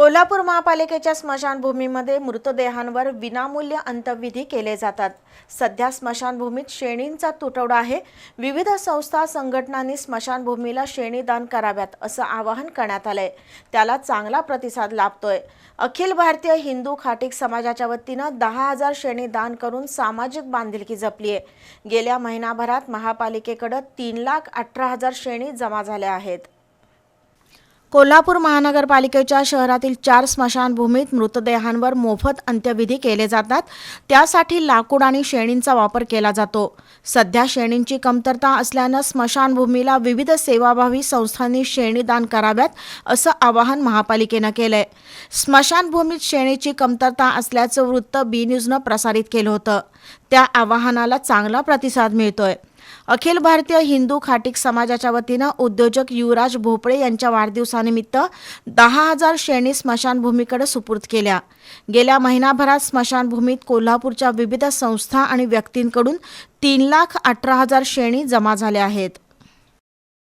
कोल्हापूर महापालिकेच्या स्मशानभूमीमध्ये मृतदेहांवर विनामूल्य अंत्यविधी केले जातात. सध्या स्मशानभूमीत शेणींचा तुटवडा आहे. विविध संस्था संघटनांनी स्मशानभूमीला शेणी दान कराव्यात असं आवाहन करण्यात आलंय. त्याला चांगला प्रतिसाद लाभतोय. अखिल भारतीय हिंदू खाटीक समाजाच्या वतीनं दहा हजार शेणी दान करून सामाजिक बांधिलकी जपली आहे गेल्या महिनाभरात महापालिकेकडं तीन लाख अठरा हजार शेणी जमा झाल्या आहेत. कोल्हापूर महानगरपालिकेच्या शहरातील चार स्मशानभूमीत मृतदेहांवर मोफत अंत्यविधी केले जातात. त्यासाठी लाकूड आणि शेणींचा वापर केला जातो. सध्या शेणींची कमतरता असल्यानं स्मशानभूमीला विविध सेवाभावी संस्थांनी शेणी दान कराव्यात असं आवाहन महापालिकेनं केलंय. स्मशानभूमीत शेणीची कमतरता असल्याचं वृत्त बी न्यूजनं प्रसारित केलं होतं. त्या आवाहनाला चांगला प्रतिसाद मिळतोय. अखिल भारतीय हिंदू खाटिक समाजाच्या वतीनं उद्योजक युवराज भोपळे यांच्या वाढदिवसानिमित्त दहा हजार श्रेणी स्मशानभूमीकडे सुपूर्द केल्या. गेल्या महिनाभरात स्मशानभूमीत कोल्हापूरच्या विविध संस्था आणि व्यक्तींकडून तीन लाख अठरा हजार श्रेणी जमा झाल्या आहेत.